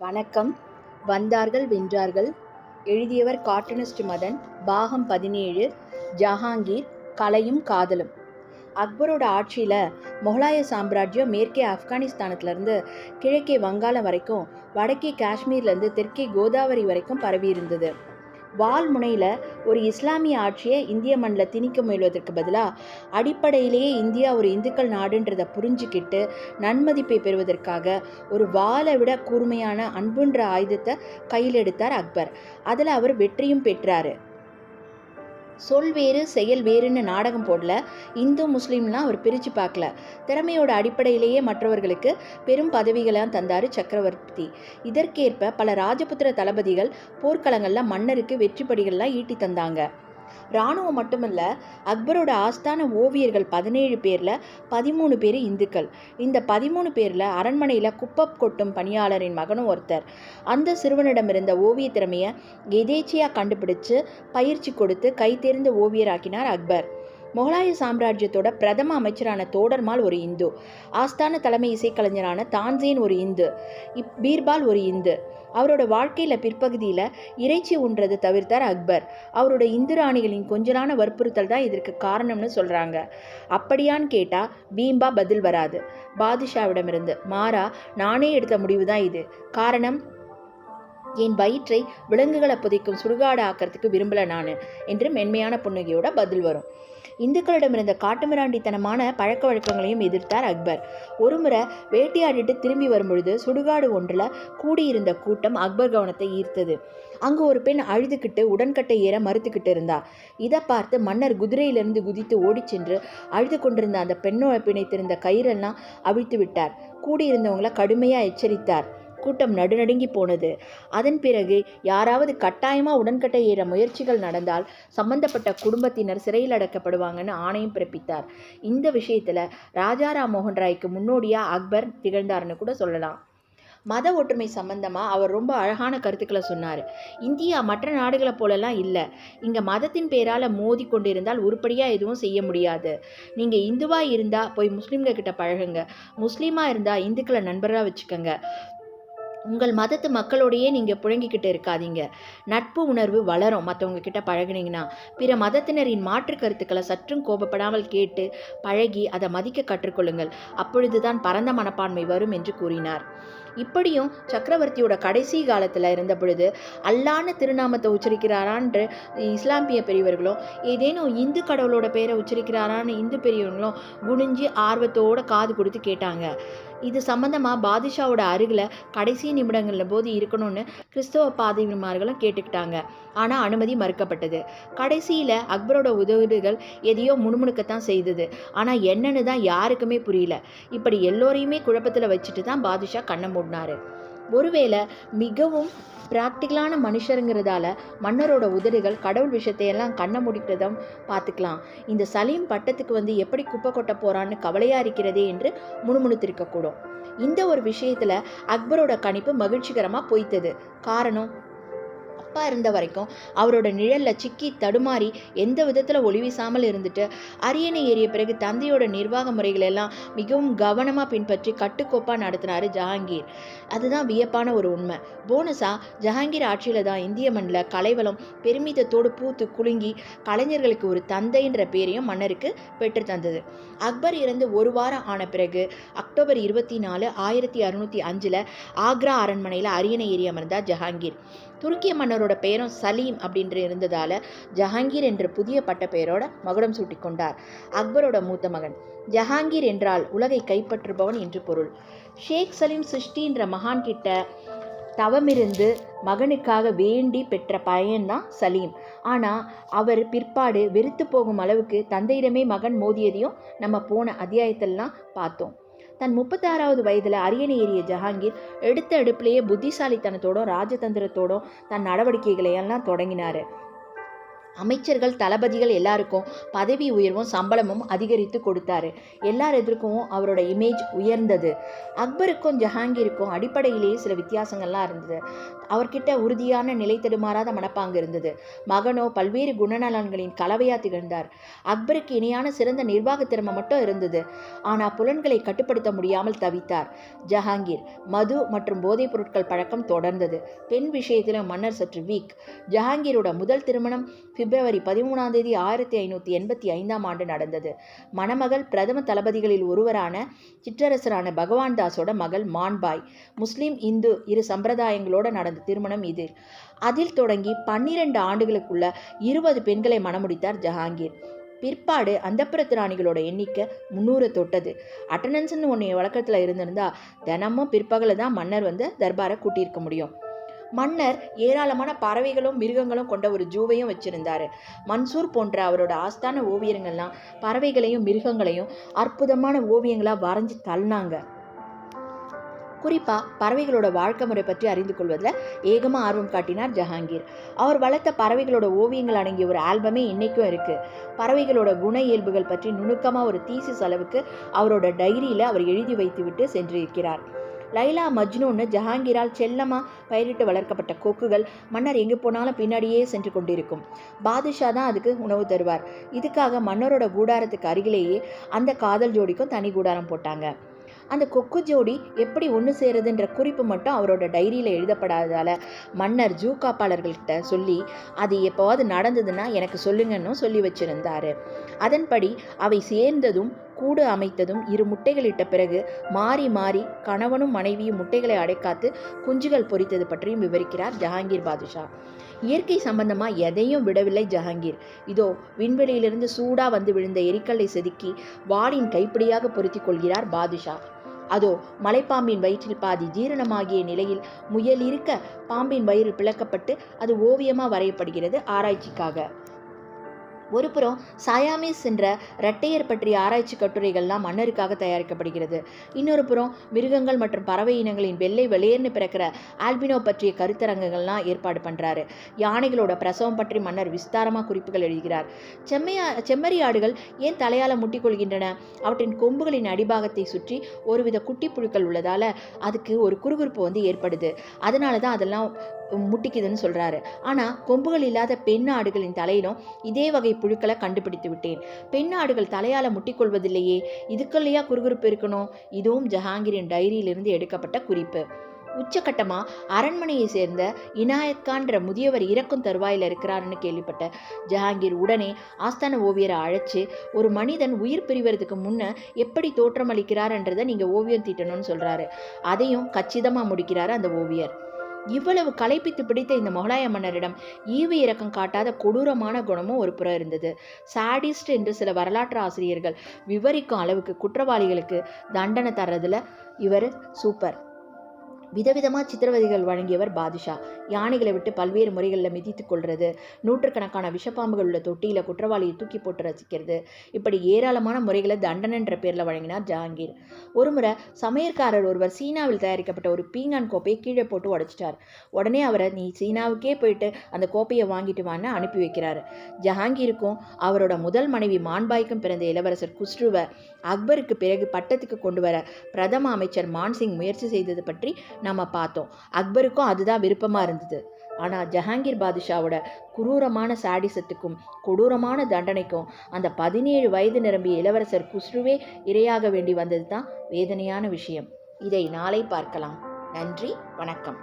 வணக்கம். வந்தார்கள் வென்றார்கள். எழுதியவர் கார்ட்டூனிஸ்ட் மதன் பாகம் பதினேழு ஜஹாங்கீர் கலையும் காதலும். அக்பரோட ஆட்சியில் முகலாய சாம்ராஜ்யம் மேற்கே ஆப்கானிஸ்தானத்துலேருந்து கிழக்கே வங்காளம் வரைக்கும் வடக்கே காஷ்மீர்லேருந்து தெற்கே கோதாவரி வரைக்கும் பரவி இருந்தது வால் முனையில் ஒரு இஸ்லாமிய ஆட்சியை இந்திய மண்ணில் திணிக்க முயல்வதற்கு பதிலாக அடிப்படையிலேயே இந்தியா ஒரு இந்துக்கள் நாடுன்றதை புரிஞ்சுக்கிட்டு நன்மதிப்பை பெறுவதற்காக ஒரு வாளை விட கூர்மையான அன்புன்ற ஆயுதத்தை கையில் எடுத்தார் அக்பர். அதில் அவர் வெற்றியும் பெற்றார். சொல் வேறு செயல் வேறுன்னு நாடகம் போடல. இந்து முஸ்லீம்லாம் அவர் பிரித்து பார்க்கல திறமையோட அடிப்படையிலேயே மற்றவர்களுக்கு பெரும் பதவிகளாம் தந்தார் சக்கரவர்த்தி. இதற்கேற்ப பல ராஜபுத்திர தளபதிகள் போர்க்களங்களில் மன்னருக்கு வெற்றிப்படிகள்லாம் ஈட்டி தந்தாங்க. இராணுவம் மட்டுமல்ல அக்பரோட ஆஸ்தான ஓவியர்கள் பதினேழு பேரில் பதிமூணு பேர் இந்துக்கள். இந்த பதிமூணு பேரில் அரண்மனையில் குப்பப் கொட்டும் பணியாளரின் மகனும் ஒருத்தர். அந்த சிறுவனிடம் இருந்த ஓவிய திறமையை எதேச்சியாக கண்டுபிடிச்சு பயிற்சி கொடுத்து கைத்தேர்ந்த ஓவியராக்கினார் அக்பர். முகலாய சாம்ராஜ்யத்தோட பிரதம அமைச்சரான தோடர்மால் ஒரு இந்து. ஆஸ்தான தலைமை இசைக்கலைஞரான தான்சேன் ஒரு இந்து. இப் பீர்பால் ஒரு இந்து. அவரோட வாழ்க்கையில் பிற்பகுதியில் இறைச்சி உண்றது தவிர்த்தார் அக்பர். அவரோட இந்து ராணிகளின் கொஞ்சலான வற்புறுத்தல் தான் இதற்கு காரணம்னு சொல்கிறாங்க அப்படியான்னு கேட்டால் பீம்பா பதில் வராது. பாதுஷாவிடமிருந்து. மாறா நானே எடுத்த முடிவு தான் இது. காரணம் என் வயிற்றை விலங்குகளை புதைக்கும் சுடுகாடு ஆக்கிறதுக்கு விரும்பல நான். என்று மென்மையான புன்னகையோட பதில் வரும். இந்துக்களிடமிருந்த காட்டுமிராண்டித்தனமான பழக்க வழக்கங்களையும் எதிர்த்தார் அக்பர். ஒருமுறை வேட்டையாடிட்டு திரும்பி வரும்பொழுது சுடுகாடு ஒன்றில் கூடியிருந்த கூட்டம் அக்பர் கவனத்தை ஈர்த்தது. அங்கு ஒரு பெண் அழுதுகிட்டு உடன்கட்டை ஏற மறுத்துக்கிட்டு இருந்தா. இதை பார்த்து மன்னர் குதிரையிலிருந்து குதித்து ஓடிச் சென்று அழுது கொண்டிருந்த அந்த பெண்ணோட பிணைத்திருந்த கயிறெல்லாம் அவிழ்த்து விட்டார். கூடியிருந்தவங்களை கடுமையாக எச்சரித்தார். கூட்டம் நடுநடுங்கி போனது. அதன் பிறகு யாராவது கட்டாயமாக உடன்கட்டை ஏற முயற்சிகள் நடந்தால் சம்பந்தப்பட்ட குடும்பத்தினர் சிறையில் அடக்கப்படுவாங்கன்னு ஆணையம் பிறப்பித்தார். இந்த விஷயத்தில் ராஜாராம் மோகன் ராய்க்கு முன்னோடியாக அக்பர் திகழ்ந்தார்னு கூட சொல்லலாம். மத ஒற்றுமை சம்பந்தமாக அவர் ரொம்ப அழகான கருத்துக்களை சொன்னார். இந்தியா மற்ற நாடுகளை போலலாம் இல்லை. இங்கே மதத்தின் பேரால் மோதி கொண்டிருந்தால் உருப்படியாக எதுவும் செய்ய முடியாது. நீங்கள் இந்துவாக இருந்தால் போய் முஸ்லீம்கள் கிட்ட பழகுங்க. முஸ்லீமாக இருந்தால் இந்துக்களை நண்பராக வச்சுக்கோங்க. உங்கள் மதத்து மக்களோடையே நீங்கள் புழங்கிக்கிட்டு இருக்காதீங்க. நட்பு உணர்வு வளரும். மற்றவங்க கிட்ட பழகுனீங்கன்னா பிற மதத்தினரின் மாற்று கருத்துக்களை சற்றும் கோபப்படாமல் கேட்டு பழகி அதை மதிக்க கற்றுக்கொள்ளுங்கள். அப்பொழுதுதான் பரந்த மனப்பான்மை வரும் என்று கூறினார். இப்படியும் சக்கரவர்த்தியோட கடைசி காலத்தில் இருந்த பொழுது அல்லான்னு திருநாமத்தை உச்சரிக்கிறாரான்று இஸ்லாமிய பெரியவர்களும் ஏதேனும் இந்து கடவுளோட பேரை உச்சரிக்கிறாரான்னு இந்து பெரியவர்களும் குனிஞ்சு ஆர்வத்தோட காது கொடுத்து கேட்டாங்க. இது சம்பந்தமாக பாதிஷாவோட அருகில் கடைசி நிமிடங்களில் போது இருக்கணும்னு கிறிஸ்தவ பாதிரிமார்களும் கேட்டுக்கிட்டாங்க. ஆனால் அனுமதி மறுக்கப்பட்டது. கடைசியில் அக்பரோட உதவிகள் எதையோ முணுமுணுக்கத்தான் செய்தது. ஆனால் என்னன்னு தான் யாருக்குமே புரியல. இப்படி எல்லோரையுமே குழப்பத்தில் வச்சுட்டு தான் பாதுஷா கண்ணை மூடினாரு. ஒருவேளை மிகவும் ப்ராக்டிக்கலான மனுஷருங்கிறதால மன்னரோட உதடுகள் கடவுள் விஷயத்தையெல்லாம் கண்ணை முடிக்கிறதும் பார்த்துக்கலாம். இந்த சலீம் பட்டத்துக்கு வந்து எப்படி குப்பை கொட்ட போகிறான்னு கவலையாக இருக்கிறதே என்று முணுமுணுத்திருக்கக்கூடும். இந்த ஒரு விஷயத்தில் அக்பரோட கணிப்பு மகிழ்ச்சிகரமாக பொய்த்தது. காரணம்? அப்பா இருந்த வரைக்கும் அவரோட நிழலில் சிக்கி தடுமாறி எந்த விதத்தில் ஒளி வீசாமல் இருந்துட்டு அரியணை ஏறிய பிறகு தந்தையோட நிர்வாக முறைகள் எல்லாம் மிகவும் கவனமாக பின்பற்றி கட்டுக்கோப்பாக நடத்தினார் ஜஹாங்கீர். அதுதான் வியப்பான ஒரு உண்மை. போனஸாக ஜஹாங்கீர் ஆட்சியில் தான் இந்திய மண்ணில் கலைவளம் பெருமிதத்தோடு பூத்து குலுங்கி கலைஞர்களுக்கு ஒரு தந்தைன்ற பேரையும் மன்னருக்கு பெற்று தந்தது. அக்பர் இறந்து ஒரு வாரம் ஆன பிறகு அக்டோபர் இருபத்தி நாலு ஆயிரத்தி அறுநூற்றி அஞ்சில் ஆக்ரா அரண்மனையில் அரியணை ஏறி அமர்ந்தார் ஜஹாங்கீர். துருக்கிய மன்னரோட பெயரும் சலீம் அப்படின்று இருந்ததால் ஜஹாங்கீர் என்ற புதிய பட்ட பெயரோட மகுடம் சூட்டி கொண்டார். அக்பரோட மூத்த மகன். ஜஹாங்கீர் என்றால் உலகை கைப்பற்றுபவன் என்று பொருள். ஷேக் சலீம் சிருஷ்டின்ற மகான் கிட்ட தவமிருந்து மகனுக்காக வேண்டி பெற்ற பையன்தான் சலீம். ஆனால் அவர் பிற்பாடு வெறுத்து போகும் அளவுக்கு தந்தையிடமே மகன் மோதியதையும் நம்ம போன அத்தியாயத்திலலாம் பார்த்தோம். தன் முப்பத்தாறாவது வயதில் அரியணை ஏறிய ஜஹாங்கீர் எடுத்த எடுப்பிலேயே புத்திசாலித்தனத்தோடும் ராஜதந்திரத்தோடும் தன் நடவடிக்கைகளை எல்லாம் தொடங்கினார். அமைச்சர்கள் தளபதிகள் எல்லாருக்கும் பதவி உயர்வும் சம்பளமும் அதிகரித்து கொடுத்தாரு. எல்லார் எதிர்க்கும் அவரோட இமேஜ் உயர்ந்தது. அக்பருக்கும் ஜஹாங்கீருக்கும் அடிப்படையிலேயே சில வித்தியாசங்கள்லாம் இருந்தது. அவர்கிட்ட உறுதியான நிலை தடுமாறாத மனப்பாங்கு இருந்தது. மகனோ பல்வேறு குணநலன்களின் கலவையாக திகழ்ந்தார். அக்பருக்கு இணையான சிறந்த நிர்வாக திறமை மட்டும் இருந்தது. ஆனால் புலன்களை கட்டுப்படுத்த முடியாமல் தவித்தார். ஜஹாங்கீர் மது மற்றும் போதைப் பொருட்கள் பழக்கம் தொடர்ந்தது. பெண் விஷயத்திலும் மன்னர் சற்று வீக் ஜஹாங்கீரோட முதல் திருமணம் பிப்ரவரி பதிமூணாம் தேதி ஆயிரத்தி ஐநூற்றி எண்பத்தி ஐந்தாம் ஆண்டு நடந்தது. மணமகள் பிரதம தளபதிகளில் ஒருவரான சிற்றரசரான பகவான் தாஸோட மகள் மான்பாய். முஸ்லீம் இந்து இரு சம்பிரதாயங்களோட நடந்த திருமணம் இது. அதில் தொடங்கி பன்னிரண்டு ஆண்டுகளுக்குள்ள இருபது பெண்களை மணமுடித்தார் ஜஹாங்கீர். பிற்பாடு அந்தப்புறத்து ராணிகளோட எண்ணிக்கை முந்நூறு தொட்டது. அட்டண்டன்ஸ்னு ஒன்று வழக்கத்தில் இருந்திருந்தா தினமும் பிற்பகலில் தான் மன்னர் வந்து தர்பாரை கூட்டியிருக்க முடியும். மன்னர் ஏராளமான பறவைகளும் மிருகங்களும் கொண்ட ஒரு ஜூவையும் வச்சிருந்தார். மன்சூர் போன்ற அவரோட ஆஸ்தான ஓவியங்கள்லாம் பறவைகளையும் மிருகங்களையும் அற்புதமான ஓவியங்களாக வரைஞ்சி தள்ளினாங்க. குறிப்பாக பறவைகளோட வாழ்க்கை முறை பற்றி அறிந்து கொள்வதில் ஏகமாக ஆர்வம் காட்டினார் ஜஹாங்கீர். அவர் வளர்த்த பறவைகளோட ஓவியங்கள் அடங்கிய ஒரு ஆல்பமே இன்றைக்கும் இருக்குது பறவைகளோட குண இயல்புகள் பற்றி நுணுக்கமாக ஒரு தீசு செலவுக்கு அவரோட டைரியில் அவர் எழுதி வைத்துவிட்டு சென்றிருக்கிறார். லைலா மஜ்னூன்னு ஜஹாங்கீரால் செல்லமாக பயிரிட்டு வளர்க்கப்பட்ட கொக்குகள் மன்னர் எங்கே போனாலும் பின்னாடியே சென்று கொண்டிருக்கும். பாதுஷா தான் அதுக்கு உணவு தருவார். இதுக்காக மன்னரோட கூடாரத்துக்கு அருகிலேயே அந்த காதல் ஜோடிக்கும் தனி கூடாரம் போட்டாங்க. அந்த கொக்கு ஜோடி எப்படி ஒன்று சேருதுன்ற குறிப்பு மட்டும் அவரோட டைரியில் எழுதப்படாததால் மன்னர் ஜூ காப்பாளர்கள்கிட்ட சொல்லி அது எப்போவாது நடந்ததுன்னா எனக்கு சொல்லுங்கன்னு சொல்லி வச்சிருந்தார். அதன்படி அவை சேர்ந்ததும் கூடு அமைத்ததும் இரு முட்டைகள் இட்ட பிறகு மாறி மாறி கணவனும் மனைவியும் முட்டைகளை அடைக்காத்து குஞ்சுகள் பொரித்தது பற்றியும் விவரிக்கிறார் ஜஹாங்கீர் பாதுஷா. இயற்கை சம்பந்தமாக எதையும் விடவில்லை ஜஹாங்கீர். இதோ விண்வெளியிலிருந்து சூடாக வந்து விழுந்த எரிக்கல்லை செதுக்கி வாளின் கைப்பிடியாக பொருத்திக் கொள்கிறார் பாதுஷா. அதோ மலைப்பாம்பின் வயிற்றில் பாதி ஜீரணமாகிய நிலையில் முயல் இருக்க பாம்பின் வயிறு பிளக்கப்பட்டு அது ஓவியமாக வரையப்படுகிறது ஆராய்ச்சிக்காக. ஒருபுறம் சயாமிஸ் என்ற இரட்டையர் பற்றிய ஆராய்ச்சி கட்டுரைகள்லாம் மன்னருக்காக தயாரிக்கப்படுகிறது. இன்னொரு புறம் மிருகங்கள் மற்றும் பறவை இனங்களின் வெள்ளை வெளியேர்னு பிறக்கிற ஆல்பினோ பற்றிய கருத்தரங்குகள்லாம் ஏற்பாடு பண்ணுறாரு யானைகளோட பிரசவம் பற்றி மன்னர் விஸ்தாரமாக குறிப்புகள் எழுதுகிறார். செம்மையா செம்மறி ஆடுகள் ஏன் தலையால் முட்டிக்கொள்கின்றன? அவற்றின் கொம்புகளின் அடிபாகத்தை சுற்றி ஒருவித குட்டி புழுக்கள் உள்ளதால் அதுக்கு ஒரு குறுகுறுப்பு வந்து ஏற்படுது. அதனால தான் அதெல்லாம் முட்டிக்குதுன்னு சொல்கிறாரு ஆனால் கொம்புகள் இல்லாத பெண் ஆடுகளின் தலையிலும் இதே வகை புழுக்களை கண்டுபிடித்து விட்டேன். பெண் ஆடுகள் தலையால் முட்டிக்கொள்வதில்லையே இதுக்குள்ளேயா குறுகுறுப்பு இருக்கணும்? இதுவும் ஜஹாங்கீரின் டைரியிலிருந்து எடுக்கப்பட்ட குறிப்பு. உச்சக்கட்டமாக அரண்மனையை சேர்ந்த இனாயத்கான்ற முதியவர் இறக்கும் தருவாயில் இருக்கிறாருன்னு கேள்விப்பட்ட ஜஹாங்கீர் உடனே ஆஸ்தான ஓவியரை அழைச்சி ஒரு மனிதன் உயிர் பிரிவதுக்கு முன்ன எப்படி தோற்றமளிக்கிறார்ன்றதை நீங்கள் ஓவியம் தீட்டணும்னு சொல்கிறாரு அதையும் கச்சிதமாக முடிக்கிறார் அந்த ஓவியர். இவ்வளவு கலைப்பித்து பிடித்த இந்த முகலாய மன்னரிடம் ஈவு இறக்கம் காட்டாத கொடூரமான குணமும் ஒரு புறம் இருந்தது. சாடிஸ்ட் என்று சில வரலாற்று ஆசிரியர்கள் விவரிக்கும் அளவுக்கு குற்றவாளிகளுக்கு தண்டனை தர்றதுல இவர் சூப்பர். விதவிதமாக சித்திரவதைகள் வழங்கியவர் பாதுஷா. யானைகளை விட்டு பல்வேறு முறைகளில் மிதித்து கொள்வது நூற்றுக்கணக்கான விஷப்பாம்புகள் உள்ள தொட்டியில் குற்றவாளியை தூக்கி போட்டு ரசிக்கிறது. இப்படி ஏராளமான முறைகளை தண்டனன்ற பேரில் வழங்கினார் ஜஹாங்கீர் ஒருமுறை சமையற்காரர் ஒருவர் சீனாவில் தயாரிக்கப்பட்ட ஒரு பீங்கான் கோப்பையை கீழே போட்டு உடைச்சிட்டார். உடனே அவரை நீ சீனாவுக்கே போயிட்டு அந்த கோப்பையை வாங்கிட்டு வான்னு அனுப்பி வைக்கிறார். ஜஹாங்கீருக்கும் அவரோட முதல் மனைவி மான்பாய்க்கும் பிறந்த இளவரசர் குஸ்ருவை அக்பருக்கு பிறகு பட்டத்துக்கு கொண்டு வர பிரதம அமைச்சர் மான்சிங் முயற்சி செய்தது பற்றி நம்ம பார்த்தோம். அக்பருக்கும் அதுதான் விருப்பமாக இருந்தது. ஆனால் ஜஹாங்கீர் பாதுஷாவோட குரூரமான சாடிசத்துக்கும் கொடூரமான தண்டனைக்கும் அந்த பதினேழு வயது நிரம்பிய இளவரசர் குஸ்ருவே இரையாக வேண்டி வந்தது தான் வேதனையான விஷயம். இதை நாளை பார்க்கலாம். நன்றி வணக்கம்.